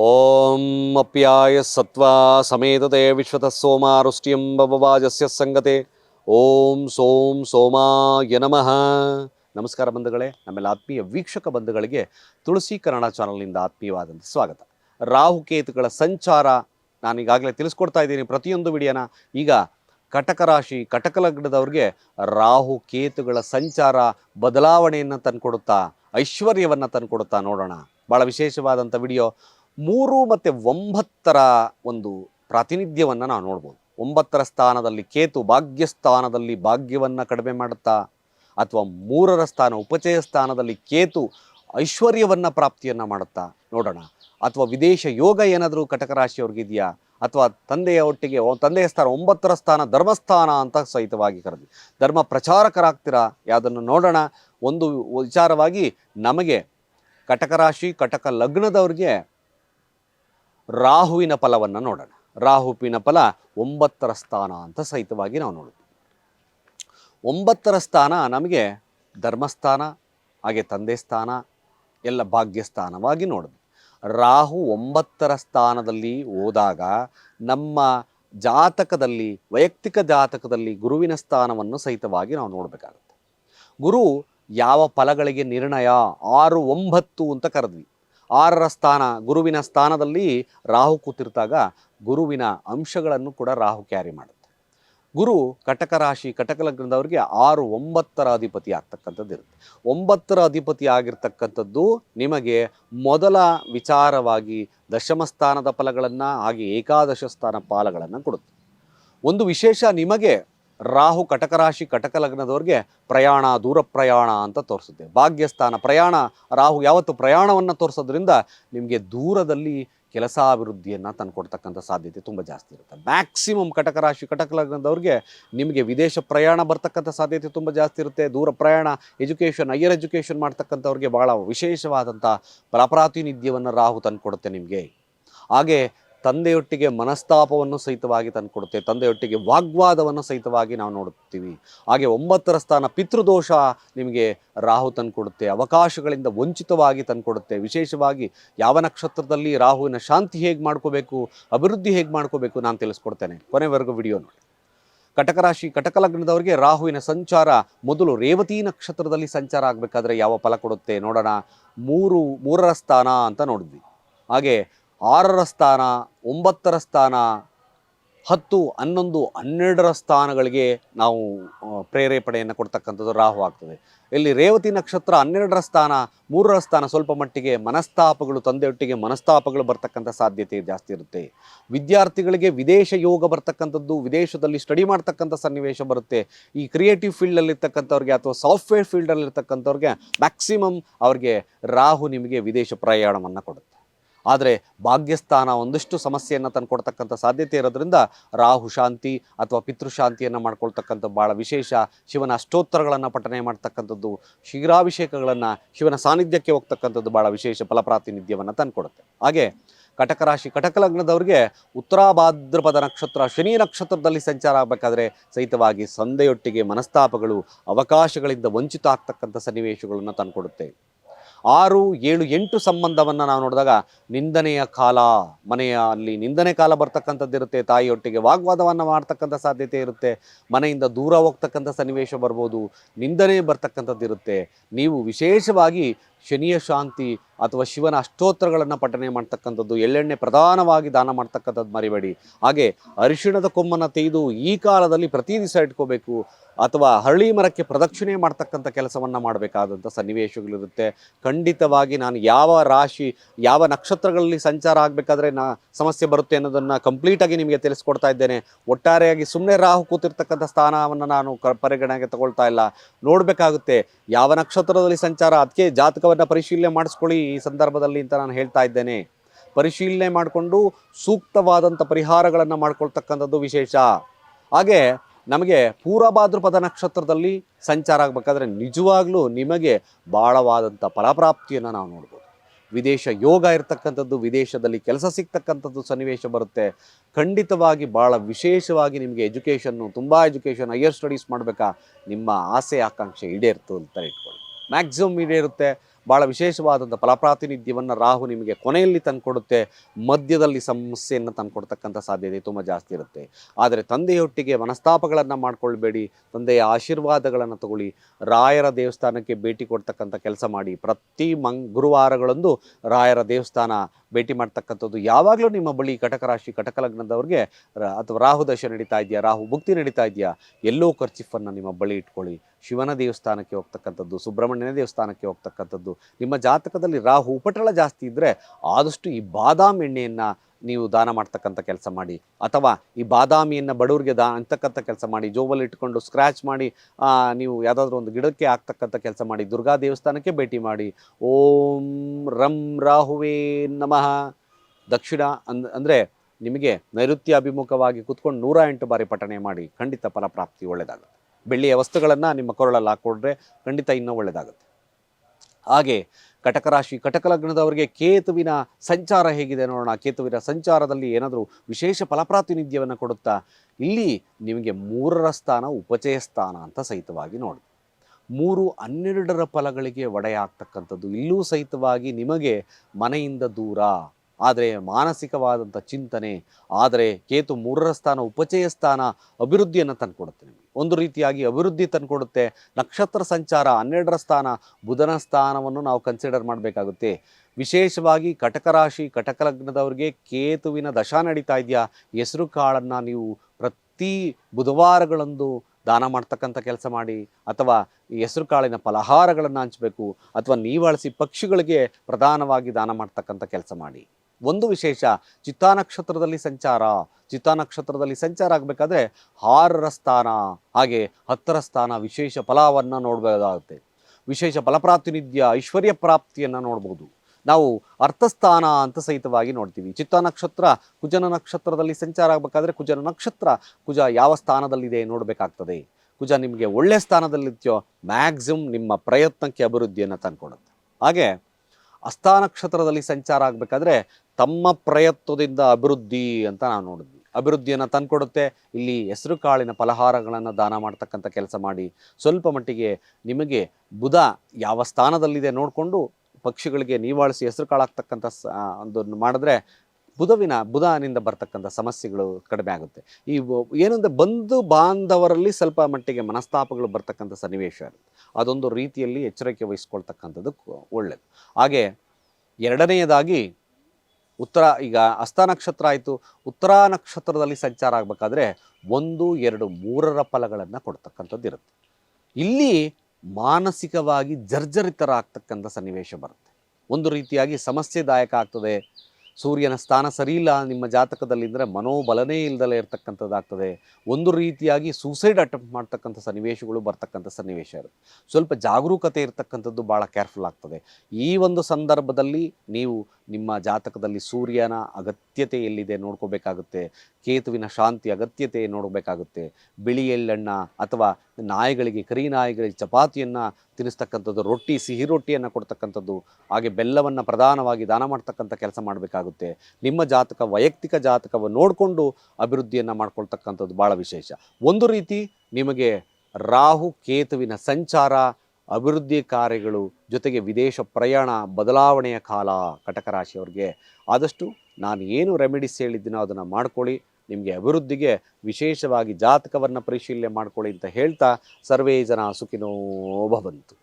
ಓಂ ಅಪ್ಯಾಯ ಸತ್ವಾ ಸಮೇತತೆ ವಿಶ್ವತಃ ಸೋಮಾರುಷ್ಟ್ಯಂ ಭವವಾಜಸ್ಯ ಸಂಗತೆ. ಓಂ ಸೋಂ ಸೋಮಾಯ ನಮಃ. ನಮಸ್ಕಾರ ಬಂಧುಗಳೇ, ನಮ್ಮೆಲ್ಲ ಆತ್ಮೀಯ ವೀಕ್ಷಕ ಬಂಧುಗಳಿಗೆ ತುಳಸಿ ಕನ್ನಡ ಚಾನಲ್ನಿಂದ ಆತ್ಮೀಯವಾದಂಥ ಸ್ವಾಗತ. ರಾಹುಕೇತುಗಳ ಸಂಚಾರ ನಾನು ಈಗಾಗಲೇ ತಿಳಿಸ್ಕೊಡ್ತಾ ಇದ್ದೀನಿ ಪ್ರತಿಯೊಂದು ವಿಡಿಯೋನ. ಈಗ ಕಟಕ ರಾಶಿ, ಕಟಕ ಲಗ್ನದವ್ರಿಗೆ ರಾಹು ಕೇತುಗಳ ಸಂಚಾರ ಬದಲಾವಣೆಯನ್ನು ತಂದುಕೊಡುತ್ತಾ, ಐಶ್ವರ್ಯವನ್ನು ತಂದುಕೊಡುತ್ತಾ ನೋಡೋಣ. ಭಾಳ ವಿಶೇಷವಾದಂಥ ವಿಡಿಯೋ. ಮೂರು ಮತ್ತು ಒಂಬತ್ತರ ಒಂದು ಪ್ರಾತಿನಿಧ್ಯವನ್ನು ನಾವು ನೋಡ್ಬೋದು. ಒಂಬತ್ತರ ಸ್ಥಾನದಲ್ಲಿ ಕೇತು ಭಾಗ್ಯ ಸ್ಥಾನದಲ್ಲಿ ಭಾಗ್ಯವನ್ನು ಕಡಿಮೆ ಮಾಡುತ್ತಾ, ಅಥವಾ ಮೂರರ ಸ್ಥಾನ ಉಪಚಯ ಸ್ಥಾನದಲ್ಲಿ ಕೇತು ಐಶ್ವರ್ಯವನ್ನು ಪ್ರಾಪ್ತಿಯನ್ನು ಮಾಡುತ್ತಾ ನೋಡೋಣ. ಅಥವಾ ವಿದೇಶ ಯೋಗ ಏನಾದರೂ ಕಟಕ ರಾಶಿಯವ್ರಿಗಿದೆಯಾ ಅಥವಾ ತಂದೆಯ ಒಟ್ಟಿಗೆ ತಂದೆಯ ಸ್ಥಾನ ಒಂಬತ್ತರ ಸ್ಥಾನ ಧರ್ಮಸ್ಥಾನ ಅಂತ ಸಹಿತವಾಗಿ ಕರೆದು. ಧರ್ಮ ಪ್ರಚಾರಕರಾಗ್ತೀರಾ? ಯಾವುದನ್ನು ನೋಡೋಣ. ಒಂದು ವಿಚಾರವಾಗಿ ನಮಗೆ ಕಟಕ ರಾಶಿ, ಕಟಕ ಲಗ್ನದವ್ರಿಗೆ ರಾಹುವಿನ ಫಲವನ್ನು ನೋಡೋಣ. ರಾಹುವಿನ ಫಲ ಒಂಬತ್ತರ ಸ್ಥಾನ ಅಂತ ಸಹಿತವಾಗಿ ನಾವು ನೋಡ್ತೀವಿ ಒಂಬತ್ತರ ಸ್ಥಾನ ನಮಗೆ ಧರ್ಮಸ್ಥಾನ, ಹಾಗೆ ತಂದೆ ಸ್ಥಾನ, ಎಲ್ಲ ಭಾಗ್ಯಸ್ಥಾನವಾಗಿ ನೋಡೋದು. ರಾಹು ಒಂಬತ್ತರ ಸ್ಥಾನದಲ್ಲಿ ಹೋದಾಗ ನಮ್ಮ ಜಾತಕದಲ್ಲಿ, ವೈಯಕ್ತಿಕ ಜಾತಕದಲ್ಲಿ ಗುರುವಿನ ಸ್ಥಾನವನ್ನು ಸಹಿತವಾಗಿ ನಾವು ನೋಡಬೇಕಾಗುತ್ತೆ. ಗುರು ಯಾವ ಫಲಗಳಿಗೆ ನಿರ್ಣಯ ಆರು ಒಂಬತ್ತು ಅಂತ ಕರೆದ್ವಿ. ಆರರ ಸ್ಥಾನ, ಗುರುವಿನ ಸ್ಥಾನದಲ್ಲಿ ರಾಹು ಕೂತಿರ್ತಾಗ ಗುರುವಿನ ಅಂಶಗಳನ್ನು ಕೂಡ ರಾಹು ಕ್ಯಾರಿ ಮಾಡುತ್ತೆ. ಗುರು ಕಟಕ ರಾಶಿ, ಕಟಕ ಲಗ್ನದವರಿಗೆ ಆರು ಒಂಬತ್ತರ ಅಧಿಪತಿ ಆಗ್ತಕ್ಕಂಥದ್ದು ಇರುತ್ತೆ. ಒಂಬತ್ತರ ಅಧಿಪತಿ ಆಗಿರ್ತಕ್ಕಂಥದ್ದು ನಿಮಗೆ ಮೊದಲ ವಿಚಾರವಾಗಿ ದಶಮ ಸ್ಥಾನದ ಫಲಗಳನ್ನು ಹಾಗೆ ಏಕಾದಶ ಸ್ಥಾನ ಫಲಗಳನ್ನು ಕೊಡುತ್ತೆ. ಒಂದು ವಿಶೇಷ ನಿಮಗೆ ರಾಹು ಕಟಕ ರಾಶಿ ಕಟಕ ಲಗ್ನದವ್ರಿಗೆ ಪ್ರಯಾಣ, ದೂರ ಪ್ರಯಾಣ ಅಂತ ತೋರಿಸುತ್ತೆ. ಭಾಗ್ಯಸ್ಥಾನ ಪ್ರಯಾಣ, ರಾಹು ಯಾವತ್ತು ಪ್ರಯಾಣವನ್ನು ತೋರಿಸೋದ್ರಿಂದ ನಿಮಗೆ ದೂರದಲ್ಲಿ ಕೆಲಸ ಅಭಿವೃದ್ಧಿಯನ್ನು ತಂದುಕೊಡ್ತಕ್ಕಂಥ ಸಾಧ್ಯತೆ ತುಂಬ ಜಾಸ್ತಿ ಇರುತ್ತೆ. ಮ್ಯಾಕ್ಸಿಮಮ್ ಕಟಕ ರಾಶಿ ಕಟಕ ಲಗ್ನದವ್ರಿಗೆ ನಿಮಗೆ ವಿದೇಶ ಪ್ರಯಾಣ ಬರ್ತಕ್ಕಂಥ ಸಾಧ್ಯತೆ ತುಂಬ ಜಾಸ್ತಿ ಇರುತ್ತೆ. ದೂರ ಪ್ರಯಾಣ ಎಜುಕೇಷನ್ ಹೈಯರ್ ಎಜುಕೇಷನ್ ಮಾಡ್ತಕ್ಕಂಥವ್ರಿಗೆ ಭಾಳ ವಿಶೇಷವಾದಂಥ ಪ್ರಾಪ್ರಾತಿನಿಧ್ಯವನ್ನು ರಾಹು ತಂದುಕೊಡುತ್ತೆ ನಿಮಗೆ. ಹಾಗೆ ತಂದೆಯೊಟ್ಟಿಗೆ ಮನಸ್ತಾಪವನ್ನು ಸಹಿತವಾಗಿ ತಂದುಕೊಡುತ್ತೆ ತಂದೆಯೊಟ್ಟಿಗೆ ವಾಗ್ವಾದವನ್ನು ಸಹಿತವಾಗಿ ನಾವು ನೋಡುತ್ತೀವಿ. ಹಾಗೆ ಒಂಬತ್ತರ ಸ್ಥಾನ ಪಿತೃದೋಷ ನಿಮಗೆ ರಾಹು ತಂದುಕೊಡುತ್ತೆ ಅವಕಾಶಗಳಿಂದ ವಂಚಿತವಾಗಿ ತಂದುಕೊಡುತ್ತೆ ವಿಶೇಷವಾಗಿ ಯಾವ ನಕ್ಷತ್ರದಲ್ಲಿ ರಾಹುವಿನ ಶಾಂತಿ ಹೇಗೆ ಮಾಡ್ಕೋಬೇಕು, ಅಭಿವೃದ್ಧಿ ಹೇಗೆ ಮಾಡ್ಕೋಬೇಕು ನಾನು ತಿಳಿಸ್ಕೊಡ್ತೇನೆ. ಕೊನೆವರೆಗೂ ವಿಡಿಯೋ ನೋಡಿ. ಕಟಕ ರಾಶಿ, ಕಟಕ ಲಗ್ನದವರಿಗೆ ರಾಹುವಿನ ಸಂಚಾರ ಮೊದಲು ರೇವತಿ ನಕ್ಷತ್ರದಲ್ಲಿ ಸಂಚಾರ ಆಗಬೇಕಾದ್ರೆ ಯಾವ ಫಲ ಕೊಡುತ್ತೆ ನೋಡೋಣ. ಮೂರು, ಮೂರರ ಸ್ಥಾನ ಅಂತ ನೋಡಿದ್ವಿ. ಹಾಗೆ ಆರರ ಸ್ಥಾನ, ಒಂಬತ್ತರ ಸ್ಥಾನ, ಹತ್ತು, ಹನ್ನೊಂದು, ಹನ್ನೆರಡರ ಸ್ಥಾನಗಳಿಗೆ ನಾವು ಪ್ರೇರೇಪಣೆಯನ್ನು ಕೊಡ್ತಕ್ಕಂಥದ್ದು ರಾಹು ಆಗ್ತದೆ. ಇಲ್ಲಿ ರೇವತಿ ನಕ್ಷತ್ರ ಹನ್ನೆರಡರ ಸ್ಥಾನ, ಮೂರರ ಸ್ಥಾನ ಸ್ವಲ್ಪ ಮಟ್ಟಿಗೆ ಮನಸ್ತಾಪಗಳು, ತಂದೆಯೊಟ್ಟಿಗೆ ಮನಸ್ತಾಪಗಳು ಬರ್ತಕ್ಕಂಥ ಸಾಧ್ಯತೆ ಜಾಸ್ತಿ ಇರುತ್ತೆ. ವಿದ್ಯಾರ್ಥಿಗಳಿಗೆ ವಿದೇಶ ಯೋಗ ಬರ್ತಕ್ಕಂಥದ್ದು, ವಿದೇಶದಲ್ಲಿ ಸ್ಟಡಿ ಮಾಡ್ತಕ್ಕಂಥ ಸನ್ನಿವೇಶ ಬರುತ್ತೆ. ಈ ಕ್ರಿಯೇಟಿವ್ ಫೀಲ್ಡಲ್ಲಿರ್ತಕ್ಕಂಥವ್ರಿಗೆ ಅಥವಾ ಸಾಫ್ಟ್ವೇರ್ ಫೀಲ್ಡಲ್ಲಿರ್ತಕ್ಕಂಥವ್ರಿಗೆ ಮ್ಯಾಕ್ಸಿಮಮ್ ಅವ್ರಿಗೆ ರಾಹು ನಿಮಗೆ ವಿದೇಶ ಪ್ರಯಾಣವನ್ನು ಕೊಡುತ್ತೆ. ಆದರೆ ಭಾಗ್ಯಸ್ಥಾನ ಒಂದಷ್ಟು ಸಮಸ್ಯೆಯನ್ನು ತಂದುಕೊಡ್ತಕ್ಕಂಥ ಸಾಧ್ಯತೆ ಇರೋದ್ರಿಂದ ರಾಹು ಶಾಂತಿ ಅಥವಾ ಪಿತೃಶಾಂತಿಯನ್ನು ಮಾಡ್ಕೊಳ್ತಕ್ಕಂಥ ಭಾಳ ವಿಶೇಷ. ಶಿವನ ಅಷ್ಟೋತ್ತರಗಳನ್ನು ಪಠನೆ ಮಾಡ್ತಕ್ಕಂಥದ್ದು ಕ್ಷೀರಾಭಿಷೇಕಗಳನ್ನು ಶಿವನ ಸಾನ್ನಿಧ್ಯಕ್ಕೆ ಹೋಗ್ತಕ್ಕಂಥದ್ದು ಭಾಳ ವಿಶೇಷ ಫಲಪ್ರಾತಿನಿಧ್ಯವನ್ನು ತಂದುಕೊಡುತ್ತೆ ಹಾಗೆ ಕಟಕ ರಾಶಿ, ಕಟಕ ಲಗ್ನದವರಿಗೆ ಉತ್ತರಾಭಾದ್ರಪದ ನಕ್ಷತ್ರ, ಶನಿ ನಕ್ಷತ್ರದಲ್ಲಿ ಸಂಚಾರ ಆಗಬೇಕಾದ್ರೆ ಸಹಿತವಾಗಿ ಸಂದೆಯೊಟ್ಟಿಗೆ ಮನಸ್ತಾಪಗಳು, ಅವಕಾಶಗಳಿಂದ ವಂಚಿತ ಆಗ್ತಕ್ಕಂಥ ಸನ್ನಿವೇಶಗಳನ್ನು ತಂದುಕೊಡುತ್ತೆ ಆರು ಏಳು ಎಂಟು ಸಂಬಂಧವನ್ನು ನಾವು ನೋಡಿದಾಗ ನಿಂದನೆಯ ಕಾಲ, ಮನೆಯ ಅಲ್ಲಿ ನಿಂದನೆ ಕಾಲ ಬರ್ತಕ್ಕಂಥದ್ದಿರುತ್ತೆ ತಾಯಿಯೊಟ್ಟಿಗೆ ವಾಗ್ವಾದವನ್ನು ಮಾಡ್ತಕ್ಕಂಥ ಸಾಧ್ಯತೆ ಇರುತ್ತೆ, ಮನೆಯಿಂದ ದೂರ ಹೋಗ್ತಕ್ಕಂಥ ಸನ್ನಿವೇಶ ಬರ್ಬೋದು, ನಿಂದನೆ ಬರ್ತಕ್ಕಂಥದ್ದಿರುತ್ತೆ ನೀವು ವಿಶೇಷವಾಗಿ ಶನಿಯ ಶಾಂತಿ ಅಥವಾ ಶಿವನ ಅಷ್ಟೋತ್ತರಗಳನ್ನು ಪಠನೆ ಮಾಡ್ತಕ್ಕಂಥದ್ದು, ಎಳ್ಳೆಣ್ಣೆ ಪ್ರಧಾನವಾಗಿ ದಾನ ಮಾಡ್ತಕ್ಕಂಥದ್ದು ಮರಿಬೇಡಿ. ಹಾಗೆ ಅರಿಶಿಣದ ಕೊಮ್ಮನ್ನು ತೆಗೆದು ಈ ಕಾಲದಲ್ಲಿ ಪ್ರತಿ ದಿವಸ ಇಟ್ಕೋಬೇಕು. ಅಥವಾ ಹರಳಿ ಮರಕ್ಕೆ ಪ್ರದಕ್ಷಿಣೆ ಮಾಡ್ತಕ್ಕಂಥ ಕೆಲಸವನ್ನು ಮಾಡಬೇಕಾದಂಥ ಸನ್ನಿವೇಶಗಳಿರುತ್ತೆ. ಖಂಡಿತವಾಗಿ ನಾನು ಯಾವ ರಾಶಿ, ಯಾವ ನಕ್ಷತ್ರಗಳಲ್ಲಿ ಸಂಚಾರ ಆಗಬೇಕಾದ್ರೆ ನಾ ಸಮಸ್ಯೆ ಬರುತ್ತೆ ಅನ್ನೋದನ್ನು ಕಂಪ್ಲೀಟಾಗಿ ನಿಮಗೆ ತಿಳಿಸ್ಕೊಡ್ತಾ ಇದ್ದೇನೆ. ಒಟ್ಟಾರೆಯಾಗಿ ಸುಮ್ಮನೆ ರಾಹು ಕೂತಿರ್ತಕ್ಕಂಥ ಸ್ಥಾನವನ್ನು ನಾನು ಕ ಪರಿಗಣನೆಗೆ ತಗೊಳ್ತಾ ಇಲ್ಲ. ನೋಡಬೇಕಾಗುತ್ತೆ ಯಾವ ನಕ್ಷತ್ರದಲ್ಲಿ ಸಂಚಾರ, ಅದಕ್ಕೆ ಜಾತಕವನ್ನು ಪರಿಶೀಲನೆ ಮಾಡಿಸ್ಕೊಳ್ಳಿ ಈ ಸಂದರ್ಭದಲ್ಲಿ ಅಂತ ನಾನು ಹೇಳ್ತಾ ಇದ್ದೇನೆ. ಪರಿಶೀಲನೆ ಮಾಡಿಕೊಂಡು ಸೂಕ್ತವಾದಂಥ ಪರಿಹಾರಗಳನ್ನು ಮಾಡ್ಕೊಳ್ತಕ್ಕಂಥದ್ದು ವಿಶೇಷ. ಹಾಗೆ ನಮಗೆ ಪೂರ್ವಭಾದ್ರಪದ ನಕ್ಷತ್ರದಲ್ಲಿ ಸಂಚಾರ ಆಗಬೇಕಾದ್ರೆ ನಿಜವಾಗ್ಲೂ ನಿಮಗೆ ಭಾಳವಾದಂಥ ಫಲಪ್ರಾಪ್ತಿಯನ್ನು ನಾವು ನೋಡ್ಬೋದು. ವಿದೇಶ ಯೋಗ ಇರತಕ್ಕಂಥದ್ದು, ವಿದೇಶದಲ್ಲಿ ಕೆಲಸ ಸಿಗ್ತಕ್ಕಂಥದ್ದು ಸನ್ನಿವೇಶ ಬರುತ್ತೆ. ಖಂಡಿತವಾಗಿ ಭಾಳ ವಿಶೇಷವಾಗಿ ನಿಮಗೆ ಎಜುಕೇಷನ್ನು, ತುಂಬ ಎಜುಕೇಷನ್, ಹೈಯರ್ ಸ್ಟಡೀಸ್ ಮಾಡಬೇಕಾ ನಿಮ್ಮ ಆಸೆ, ಆಕಾಂಕ್ಷೆ ಈಡೇರ್ತು ಅಂತ ಇಟ್ಕೊಳ್ಳಿ. ಮ್ಯಾಕ್ಸಿಮಮ್ ಈಡೇರುತ್ತೆ. ಭಾಳ ವಿಶೇಷವಾದಂಥ ಫಲಪ್ರಾತಿನಿಧ್ಯವನ್ನು ರಾಹು ನಿಮಗೆ ಕೊನೆಯಲ್ಲಿ ತಂದುಕೊಡುತ್ತೆ, ಮಧ್ಯದಲ್ಲಿ ಸಮಸ್ಯೆಯನ್ನು ತಂದುಕೊಡ್ತಕ್ಕಂಥ ಸಾಧ್ಯತೆ ತುಂಬ ಜಾಸ್ತಿ ಇರುತ್ತೆ. ಆದರೆ ತಂದೆಯೊಟ್ಟಿಗೆ ಮನಸ್ತಾಪಗಳನ್ನು ಮಾಡಿಕೊಳ್ಬೇಡಿ, ತಂದೆಯ ಆಶೀರ್ವಾದಗಳನ್ನು ತಗೊಳ್ಳಿ, ರಾಯರ ದೇವಸ್ಥಾನಕ್ಕೆ ಭೇಟಿ ಕೊಡ್ತಕ್ಕಂಥ ಕೆಲಸ ಮಾಡಿ, ಪ್ರತಿ ಮಂಗ್, ಗುರುವಾರಗಳಂದು ರಾಯರ ದೇವಸ್ಥಾನ ಭೇಟಿ ಮಾಡ್ತಕ್ಕಂಥದ್ದು. ಯಾವಾಗಲೂ ನಿಮ್ಮ ಬಳಿ ಕಟಕ ರಾಶಿ ಕಟಕ ಲಗ್ನದವ್ರಿಗೆ ಅಥವಾ ರಾಹು ದಶ ನಡೀತಾ ಇದೆಯಾ, ರಾಹು ಭುಕ್ತಿ ನಡೀತಾ ಇದೆಯಾ, ಎಲ್ಲೋ ಖರ್ಚಿಫನ್ನು ನಿಮ್ಮ ಬಳಿ ಇಟ್ಕೊಳ್ಳಿ. ಶಿವನ ದೇವಸ್ಥಾನಕ್ಕೆ ಹೋಗ್ತಕ್ಕಂಥದ್ದು, ಸುಬ್ರಹ್ಮಣ್ಯನ ದೇವಸ್ಥಾನಕ್ಕೆ ಹೋಗ್ತಕ್ಕಂಥದ್ದು, ನಿಮ್ಮ ಜಾತಕದಲ್ಲಿ ರಾಹು ಉಪಟಳ ಜಾಸ್ತಿ ಇದ್ದರೆ ಆದಷ್ಟು ಈ ಬಾದಾಮ್ ಎಣ್ಣೆಯನ್ನು ನೀವು ದಾನ ಮಾಡ್ತಕ್ಕಂಥ ಕೆಲಸ ಮಾಡಿ. ಅಥವಾ ಈ ಬಾದಾಮಿಯನ್ನು ಬಡವರಿಗೆ ದಾ, ಅಂತಕ್ಕಂಥ ಕೆಲಸ ಮಾಡಿ, ಜೋಬಲ್ಲಿ ಇಟ್ಕೊಂಡು ಸ್ಕ್ರ್ಯಾಚ್ ಮಾಡಿ ನೀವು ಯಾವುದಾದ್ರೂ ಒಂದು ಗಿಡಕ್ಕೆ ಆಗ್ತಕ್ಕಂಥ ಕೆಲಸ ಮಾಡಿ, ದುರ್ಗಾ ದೇವಸ್ಥಾನಕ್ಕೆ ಭೇಟಿ ಮಾಡಿ. ಓಂ ರಂ ರಾಹುವೇ ನಮಃ. ದಕ್ಷಿಣ ಅಂದ್, ಅಂದರೆ ನಿಮಗೆ ನೈಋತ್ಯ ಅಭಿಮುಖವಾಗಿ ಕುತ್ಕೊಂಡು ನೂರ ಎಂಟು ಬಾರಿ ಪಠಣೆ ಮಾಡಿ ಖಂಡಿತ ಫಲಪ್ರಾಪ್ತಿ ಒಳ್ಳೆಯದಾಗುತ್ತೆ ಬೆಳ್ಳಿಯ ವಸ್ತುಗಳನ್ನು ನಿಮ್ಮ ಕೊರಳಲ್ಲಿ ಹಾಕ್ಕೊಂಡ್ರೆ ಖಂಡಿತ ಇನ್ನೂ ಒಳ್ಳೆಯದಾಗುತ್ತೆ ಹಾಗೆ ಕಟಕ ರಾಶಿ, ಕಟಕ ಲಗ್ನದವರಿಗೆ ಕೇತುವಿನ ಸಂಚಾರ ಹೇಗಿದೆ ನೋಡೋಣ. ಕೇತುವಿನ ಸಂಚಾರದಲ್ಲಿ ಏನಾದರೂ ವಿಶೇಷ ಫಲಪ್ರಾತಿನಿಧ್ಯವನ್ನು ಕೊಡುತ್ತಾ? ಇಲ್ಲಿ ನಿಮಗೆ ಮೂರರ ಸ್ಥಾನ ಉಪಚಯ ಸ್ಥಾನ ಅಂತ ಸಹಿತವಾಗಿ ನೋಡಿ ಮೂರು ಹನ್ನೆರಡರ ಫಲಗಳಿಗೆ ಒಡೆಯಾಗ್ತಕ್ಕಂಥದ್ದು ಇಲ್ಲೂ ಸಹಿತವಾಗಿ ನಿಮಗೆ ಮನೆಯಿಂದ ದೂರ. ಆದರೆ ಮಾನಸಿಕವಾದಂಥ ಚಿಂತನೆ, ಆದರೆ ಕೇತು ಮೂರರ ಸ್ಥಾನ ಉಪಚಯ ಸ್ಥಾನ ಅಭಿವೃದ್ಧಿಯನ್ನು ತಂದುಕೊಡುತ್ತೆ ನಿಮಗೆ. ಒಂದು ರೀತಿಯಾಗಿ ಅಭಿವೃದ್ಧಿ ತಂದುಕೊಡುತ್ತೆ. ನಕ್ಷತ್ರ ಸಂಚಾರ ಹನ್ನೆರಡರ ಸ್ಥಾನ, ಬುಧನ ಸ್ಥಾನವನ್ನು ನಾವು ಕನ್ಸಿಡರ್ ಮಾಡಬೇಕಾಗುತ್ತೆ. ವಿಶೇಷವಾಗಿ ಕಟಕ ರಾಶಿ, ಕಟಕ ಲಗ್ನದವರಿಗೆ ಕೇತುವಿನ ದಶಾ ನಡೀತಾ ಇದೆಯಾ? ಹೆಸರು ಕಾಳನ್ನು ನೀವು ಪ್ರತಿ ಬುಧವಾರಗಳಂದು ದಾನ ಮಾಡ್ತಕ್ಕಂಥ ಕೆಲಸ ಮಾಡಿ, ಅಥವಾ ಹೆಸರು ಕಾಳಿನ ಫಲಹಾರಗಳನ್ನು ಹಂಚಬೇಕು, ಅಥವಾ ನೀವಾಳಿಸಿ ಪಕ್ಷಿಗಳಿಗೆ ಪ್ರಧಾನವಾಗಿ ದಾನ ಮಾಡ್ತಕ್ಕಂಥ ಕೆಲಸ ಮಾಡಿ. ಒಂದು ವಿಶೇಷ, ಚಿತ್ತಾ ನಕ್ಷತ್ರದಲ್ಲಿ ಸಂಚಾರ. ಚಿತ್ತಾ ನಕ್ಷತ್ರದಲ್ಲಿ ಸಂಚಾರ ಆಗಬೇಕಾದ್ರೆ ಆರರ ಸ್ಥಾನ, ಹಾಗೆ ಹತ್ತರ ಸ್ಥಾನ ವಿಶೇಷ ಫಲವನ್ನು ನೋಡಬೇಕಾಗುತ್ತೆ. ವಿಶೇಷ ಫಲಪ್ರಾತಿನಿಧ್ಯ, ಐಶ್ವರ್ಯ ಪ್ರಾಪ್ತಿಯನ್ನು ನೋಡ್ಬೋದು. ನಾವು ಅರ್ಥಸ್ಥಾನ ಅಂತ ಸಹಿತವಾಗಿ ನೋಡ್ತೀವಿ. ಚಿತ್ತ ನಕ್ಷತ್ರ, ಕುಜನ ನಕ್ಷತ್ರದಲ್ಲಿ ಸಂಚಾರ ಆಗಬೇಕಾದ್ರೆ ಕುಜನ ನಕ್ಷತ್ರ, ಕುಜ ಯಾವ ಸ್ಥಾನದಲ್ಲಿದೆ ನೋಡಬೇಕಾಗ್ತದೆ. ಕುಜ ನಿಮಗೆ ಒಳ್ಳೆ ಸ್ಥಾನದಲ್ಲಿದೆಯೋ, ಮ್ಯಾಕ್ಸಿಮಮ್ ನಿಮ್ಮ ಪ್ರಯತ್ನಕ್ಕೆ ಅಭಿವೃದ್ಧಿಯನ್ನು ತಂದ್ಕೊಡುತ್ತೆ. ಹಾಗೆ ಹಸ್ತ ನಕ್ಷತ್ರದಲ್ಲಿ ಸಂಚಾರ ಆಗಬೇಕಾದ್ರೆ ತಮ್ಮ ಪ್ರಯತ್ನದಿಂದ ಅಭಿವೃದ್ಧಿ ಅಂತ ನಾವು ನೋಡಿದ್ವಿ. ಅಭಿವೃದ್ಧಿಯನ್ನು ತಂದುಕೊಡುತ್ತೆ. ಇಲ್ಲಿ ಹೆಸರು ಕಾಳಿನ ಫಲಹಾರಗಳನ್ನು ದಾನ ಮಾಡ್ತಕ್ಕಂಥ ಕೆಲಸ ಮಾಡಿ ಸ್ವಲ್ಪ ಮಟ್ಟಿಗೆ ನಿಮಗೆ ಬುಧ ಯಾವ ಸ್ಥಾನದಲ್ಲಿದೆ ನೋಡಿಕೊಂಡು ಪಕ್ಷಿಗಳಿಗೆ ನೀವಾಳಿಸಿ ಹೆಸರು ಕಾಳಾಗ್ತಕ್ಕಂಥ ಸ ಒಂದು ಮಾಡಿದ್ರೆ ಬುಧವಿನ, ಬುಧನಿಂದ ಬರ್ತಕ್ಕಂಥ ಸಮಸ್ಯೆಗಳು ಕಡಿಮೆ ಆಗುತ್ತೆ. ಈ ಏನಂದರೆ ಬಂಧು ಬಾಂಧವರಲ್ಲಿ ಸ್ವಲ್ಪ ಮಟ್ಟಿಗೆ ಮನಸ್ತಾಪಗಳು ಬರ್ತಕ್ಕಂಥ ಸನ್ನಿವೇಶ ಇರುತ್ತೆ. ಅದೊಂದು ರೀತಿಯಲ್ಲಿ ಎಚ್ಚರಿಕೆ ವಹಿಸ್ಕೊಳ್ತಕ್ಕಂಥದ್ದು ಒಳ್ಳೆಯದು ಹಾಗೆ ಎರಡನೆಯದಾಗಿ ಉತ್ತರ, ಈಗ ಹಸ್ತ ನಕ್ಷತ್ರ ಆಯಿತು. ಉತ್ತರ ನಕ್ಷತ್ರದಲ್ಲಿ ಸಂಚಾರ ಆಗಬೇಕಾದ್ರೆ ಒಂದು, ಎರಡು, ಮೂರರ ಫಲಗಳನ್ನು ಕೊಡ್ತಕ್ಕಂಥದ್ದು ಇರುತ್ತೆ. ಇಲ್ಲಿ ಮಾನಸಿಕವಾಗಿ ಜರ್ಜರಿತರಾಗ್ತಕ್ಕಂಥ ಸನ್ನಿವೇಶ ಬರುತ್ತೆ. ಒಂದು ರೀತಿಯಾಗಿ ಸಮಸ್ಯೆದಾಯಕ ಆಗ್ತದೆ. ಸೂರ್ಯನ ಸ್ಥಾನ ಸರಿಯಿಲ್ಲ ನಿಮ್ಮ ಜಾತಕದಲ್ಲಿ ಅಂದರೆ ಮನೋಬಲನೇ ಇಲ್ದಲೇ ಇರತಕ್ಕಂಥದ್ದಾಗ್ತದೆ. ಒಂದು ರೀತಿಯಾಗಿ ಸೂಸೈಡ್ ಅಟೆಂಪ್ಟ್ ಮಾಡ್ತಕ್ಕಂಥ ಸನ್ನಿವೇಶಗಳು ಬರ್ತಕ್ಕಂಥ ಸನ್ನಿವೇಶ ಇರುತ್ತೆ. ಸ್ವಲ್ಪ ಜಾಗರೂಕತೆ ಇರತಕ್ಕಂಥದ್ದು ಭಾಳ ಕೇರ್ಫುಲ್ ಆಗ್ತದೆ. ಈ ಒಂದು ಸಂದರ್ಭದಲ್ಲಿ ನೀವು ನಿಮ್ಮ ಜಾತಕದಲ್ಲಿ ಸೂರ್ಯನ ಅಗತ್ಯತೆ ಎಲ್ಲಿದೆ ನೋಡ್ಕೋಬೇಕಾಗುತ್ತೆ. ಕೇತುವಿನ ಶಾಂತಿ ಅಗತ್ಯತೆ ನೋಡಬೇಕಾಗುತ್ತೆ. ಬಿಳಿ ಎಳ್ಳಣ್ಣ ಅಥವಾ ನಾಯಿಗಳಿಗೆ, ಕರಿ ನಾಯಿಗಳಿಗೆ ಚಪಾತಿಯನ್ನು ತಿನ್ನಿಸ್ತಕ್ಕಂಥದ್ದು ರೊಟ್ಟಿ, ಸಿಹಿ ರೊಟ್ಟಿಯನ್ನು ಕೊಡ್ತಕ್ಕಂಥದ್ದು, ಹಾಗೆ ಬೆಲ್ಲವನ್ನು ಪ್ರಧಾನವಾಗಿ ದಾನ ಮಾಡ್ತಕ್ಕಂಥ ಕೆಲಸ ಮಾಡಬೇಕಾಗುತ್ತೆ. ನಿಮ್ಮ ಜಾತಕ ವೈಯಕ್ತಿಕ ಜಾತಕವನ್ನು ನೋಡಿಕೊಂಡು ಅಭಿವೃದ್ಧಿಯನ್ನು ಮಾಡ್ಕೊಳ್ತಕ್ಕಂಥದ್ದು ಭಾಳ ವಿಶೇಷ. ಒಂದು ರೀತಿ ನಿಮಗೆ ರಾಹು ಕೇತುವಿನ ಸಂಚಾರ, ಅಭಿವೃದ್ಧಿ ಕಾರ್ಯಗಳು ಜೊತೆಗೆ ವಿದೇಶ ಪ್ರಯಾಣ ಬದಲಾವಣೆಯ ಕಾಲ ಕಟಕ ರಾಶಿಯವ್ರಿಗೆ ಆದಷ್ಟು ನಾನು ಏನು ರೆಮಿಡೀಸ್ ಹೇಳಿದ್ದೀನೋ ಅದನ್ನು ಮಾಡ್ಕೊಳ್ಳಿ. ನಿಮಗೆ ಅಭಿವೃದ್ಧಿಗೆ ವಿಶೇಷವಾಗಿ ಜಾತಕವನ್ನು ಪರಿಶೀಲನೆ ಮಾಡ್ಕೊಳ್ಳಿ ಅಂತ ಹೇಳ್ತಾ ಸರ್ವೇ ಜನ ಸುಖಿನೋ ಭವಂತು